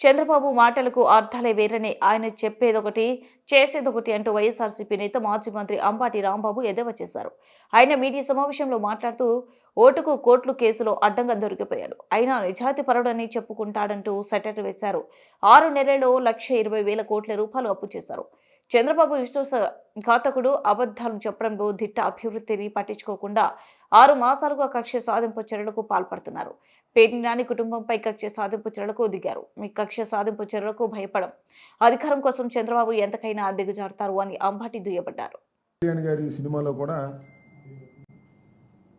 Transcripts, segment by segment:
చంద్రబాబు మాటలకు అర్థాలే వేరని ఆయన చెప్పేదొకటి చేసేదొకటి అంటూ వైఎస్ఆర్సీపీ నేత మాజీ మంత్రి అంబాటి రాంబాబు ఎద్దేవా చేశారు. ఆయన మీడియా సమావేశంలో మాట్లాడుతూ ఓటుకు కోట్లు కేసులో అడ్డంగా దొరికిపోయాడు. అయినా నిజాతి పరుడని చెప్పుకుంటాడంటూ సెటర్ వేశారు. ఆరు నెలల్లో లక్ష ఇరవై వేల కోట్ల రూపాయలు అప్పు చేశారు. చంద్రబాబు విశ్వాస ఘాతకుడు అబద్ధాలు చెప్పడంలో దిట్ట అభివృద్ధిని పట్టించుకోకుండా ఆరు మాసాలుగా కక్ష సాధింపు చర్యలకు పాల్పడుతున్నారు. పేర్ని నాని కుటుంబంపై కక్ష సాధింపు చర్యలకు దిగారు. మీ కక్ష సాధింపు చర్యలకు భయపడం. అధికారం కోసం చంద్రబాబు ఎంతకైనా దిగజారుతారు అని అంబాటి దుయ్యబడ్డారు. కళ్యాణ్ గారి సినిమాలో కూడా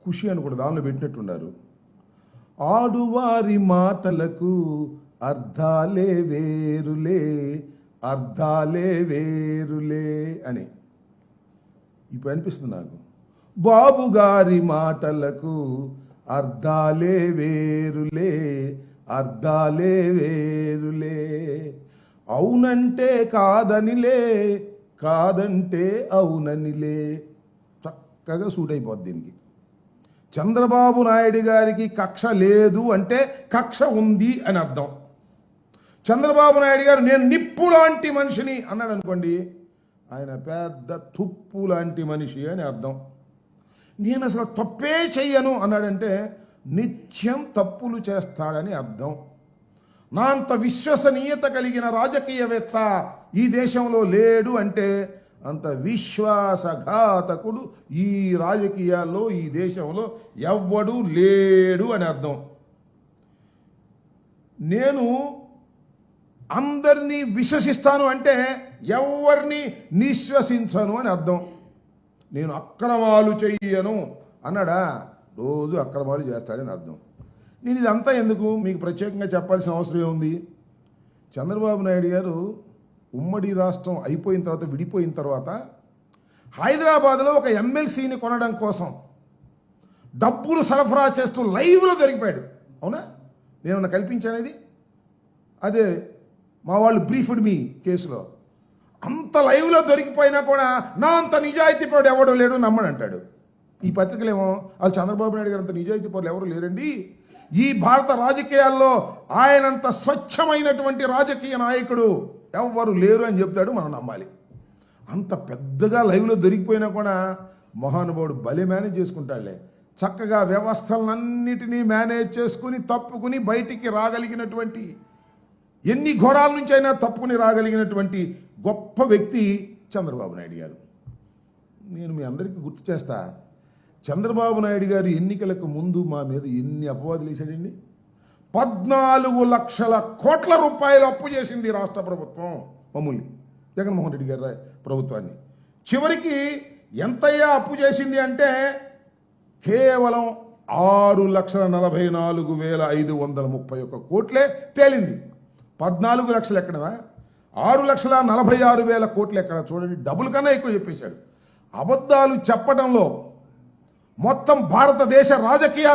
ఖుషి అని కూడా దానిలో పెట్టినట్టున్నారు. ఆడువారి మాటలకు అర్థాలే వేరులే. అర్థాలే వేరులే అని. ఇప్పుడు అనిపిస్తుంది నాకు. బాబు గారి మాటలకు అర్థాలే వేరులే అర్థాలే వేరులే. అవునంటే కాదనిలే కాదంటే అవుననిలే. చక్కగా సూట్ అయిపోద్ది దీనికి. చంద్రబాబు నాయుడు గారికి కక్ష లేదు అంటే కక్ష ఉంది అని అర్థం. చంద్రబాబు నాయుడు గారు నేను నిప్పు లాంటి మనిషిని అన్నాడు అనుకోండి. ఆయన పెద్ద తుప్పు లాంటి మనిషి అని అర్థం. నేను అసలు తప్పే చెయ్యను అన్నాడంటే నిత్యం తప్పులు చేస్తాడని అర్థం. నా అంత విశ్వసనీయత కలిగిన రాజకీయవేత్త ఈ దేశంలో లేడు అంటే అంత విశ్వాసఘాతకుడు ఈ రాజకీయాల్లో ఈ దేశంలో ఎవ్వడు లేడు అని అర్థం. నేను అందరినీ విశ్వసిస్తాను అంటే ఎవరిని నిశ్వసించను అని అర్థం. నేను అక్రమాలు చెయ్యను అన్నాడా? రోజు అక్రమాలు చేస్తాడని అర్థం. నేను ఇదంతా ఎందుకు? మీకు ప్రత్యేకంగా చెప్పాల్సిన అవసరం ఏముంది? చంద్రబాబు నాయుడు గారు ఉమ్మడి రాష్ట్రం అయిపోయిన తర్వాత విడిపోయిన తర్వాత హైదరాబాద్లో ఒక ఎమ్మెల్సీని కొనడం కోసం డబ్బులు సరఫరా చేస్తూ లైవ్లో దొరికిపోయాడు. అవునా? నేను కల్పించానేది అదే మా వాళ్ళు బ్రీఫ్డ్ మీ కేసులో. అంత లైవ్లో దొరికిపోయినా కూడా నా అంత నిజాయితీ పరుడు ఎవడో లేడు నమ్మని అంటాడు ఈ పత్రికలేమో వాళ్ళు చంద్రబాబు నాయుడు గారు అంత నిజాయితీ పౌరులు ఎవరు లేరండి? ఈ భారత రాజకీయాల్లో ఆయనంత స్వచ్ఛమైనటువంటి రాజకీయ నాయకుడు ఎవ్వరు లేరు అని చెప్తాడు మనం నమ్మాలి. అంత పెద్దగా లైవ్లో దొరికిపోయినా కూడా మహానుభావుడు బలి మేనేజ్ చేసుకుంటాడులే. చక్కగా వ్యవస్థలన్నిటినీ మేనేజ్ చేసుకుని తప్పుకుని బయటికి రాగలిగినటువంటి ఎన్ని ఘోరాల నుంచి అయినా తప్పుకుని రాగలిగినటువంటి గొప్ప వ్యక్తి చంద్రబాబు నాయుడు గారు. నేను మీ అందరికీ గుర్తు చేస్తా చంద్రబాబు నాయుడు గారు ఎన్నికలకు ముందు మా మీద ఎన్ని అపవాదులు వేశాడండి? పద్నాలుగు లక్షల కోట్ల రూపాయలు అప్పు చేసింది రాష్ట్ర ప్రభుత్వం మమ్మల్ని జగన్మోహన్ రెడ్డి గారి ప్రభుత్వాన్ని. చివరికి ఎంతయ్యా అప్పు చేసింది అంటే కేవలం ఆరు లక్షల నలభై నాలుగు వేల ఐదు వందల ముప్పై ఒక్క కోట్లే తేలింది. పద్నాలుగు లక్షలు ఎక్కడదా ఆరు లక్షల నలభై ఆరు వేల కోట్లు ఎక్కడ? చూడండి డబుల్ కన్నా ఎక్కువ చెప్పేశాడు. అబద్ధాలు చెప్పడంలో మొత్తం భారతదేశ రాజకీయాలు